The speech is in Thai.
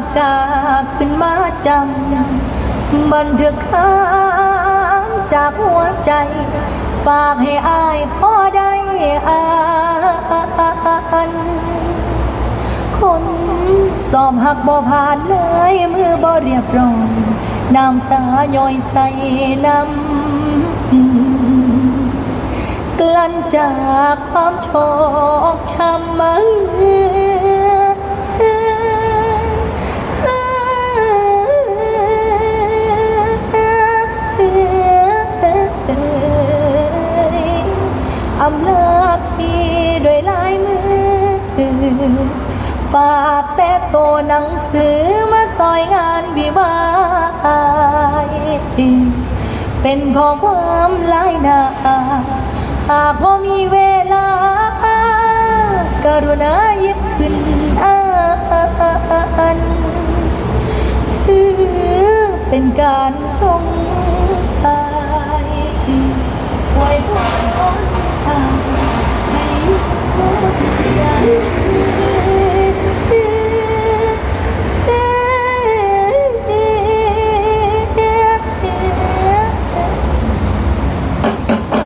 ากาขึ้นมาจำบันทึกค้างจากหัวใจ ฝากให้อายพ่อได้อ่านคนสอบหักบ่ผ่านเลยมือบ่เรียบร้อยน้ำตาย่อยใส่น้ำกลั้นจากความโชคช้ำลาพี่ด้วยลายมือ ฝากแต่โตหนังสือมาซอยงานวิวาเป็นข้อความลายหนาหากพอมีเวลา กรุณาหยิบขึ้นอ่านถือเป็นการส่ง